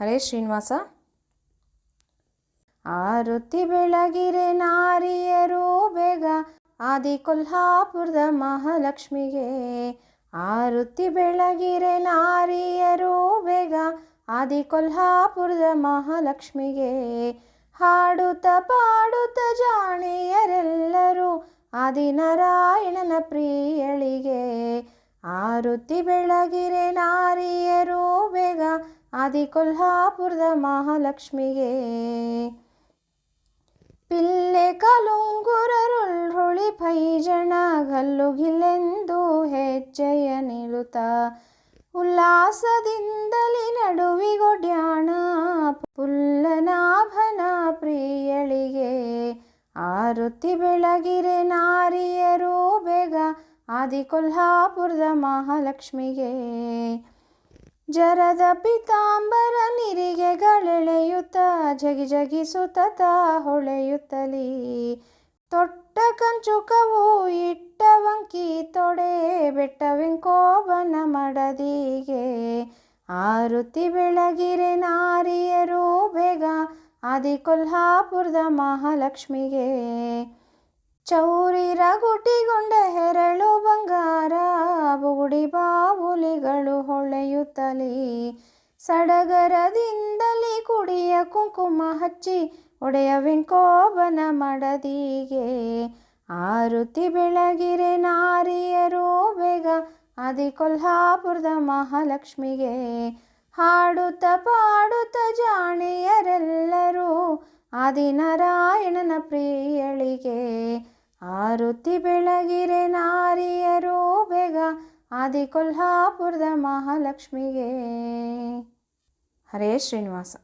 ಹರೇ ಶ್ರೀನಿವಾಸ. ಆರುತಿ ಬೆಳಗಿರೆ ನಾರಿಯರು ಬೇಗ ಆದಿ ಕೊಲ್ಹಾಪುರದ ಮಹಾಲಕ್ಷ್ಮಿಗೆ. ಆರುತಿ ಬೆಳಗಿರೆ ನಾರಿಯರು ಬೇಗ ಆದಿ ಕೊಲ್ಹಾಪುರದ ಮಹಾಲಕ್ಷ್ಮಿಗೆ. ಹಾಡುತ್ತ ಪಾಡುತ್ತ ಜಾಣಿಯರೆಲ್ಲರೂ ಆದಿನಾರಾಯಣನ ಪ್ರಿಯಳಿಗೆ. ಆರುತಿ ಬೆಳಗಿರೆ ನಾರಿಯರು ಬೇಗ ಆದಿ ಕೊಲ್ಹಾಪುರದ ಮಹಾಲಕ್ಷ್ಮಿಗೆ ಪಿಲ್ಲೆ ಕಲುಂಗುರರುಳ್ರುಳಿ ಪೈಜಣ ಗಲ್ಲುಗಿಲೆಂದು ಹೆಜ್ಜೆಯ ನಿಲ್ಲುತ್ತ ಉಲ್ಲಾಸದಿಂದಲಿ ನಡುವಿಗೊಡ್ಯಾಣ ಪುಲ್ಲನಾಭನ ಪ್ರಿಯಳಿಗೆ. ಆರುತಿ ಬೆಳಗಿರೆ ನಾರಿಯರು ಬೇಗ ಆದಿ ಕೊಲ್ಹಾಪುರದ ಮಹಾಲಕ್ಷ್ಮಿಗೆ ಜರದ ಪಿತಾಂಬರ ನಿರಿಗೆಗಳೆಳೆಯುತ್ತ, ಜಗಿ ಜಗಿಸುತ್ತ ಹೊಳೆಯುತ್ತಲೀ. ತೊಟ್ಟ ಕಂಚುಕವು ಇಟ್ಟವಂಕಿ ತೊಡೆ ಬೆಟ್ಟವೆಂಕೋಬನ ಮಡದಿಗೆ. ಆರುತಿ ಬೆಳಗಿರೆ ನಾರಿಯರು ಬೇಗ, ಆದಿ ಕೊಲ್ಹಾಪುರದ ಮಹಾಲಕ್ಷ್ಮಿಗೆ. ಚೌರಿ ಗುಟಿಗೊಂಡ ಹೆರಳು ಹೊಳೆಯುತ್ತಲಿ ಸಡಗರದಿಂದಲೇ ಕುಡಿಯ ಕುಂಕುಮ ಹಚ್ಚಿ ಒಡೆಯ ವೆಂಕೋಬನ ಮಡದಿಗೆ. ಆರುತಿ ಬೆಳಗಿರೆ ನಾರಿಯರು ಬೇಗ ಆದಿ ಕೊಲ್ಹಾಪುರದ ಮಹಾಲಕ್ಷ್ಮಿಗೆ. ಹಾಡುತ್ತ ಪಾಡುತ್ತ ಜಾಣಿಯರೆಲ್ಲರೂ ಆದಿನಾರಾಯಣನ ಪ್ರಿಯಳಿಗೆ. ಆರುತಿ ಬೆಳಗಿರೆ ನಾರಿಯರು ಆದಿ ಕೊಲ್ಹಾಪುರದ ಮಹಾಲಕ್ಷ್ಮಿಗೆ ಹರೇ ಶ್ರೀನಿವಾಸ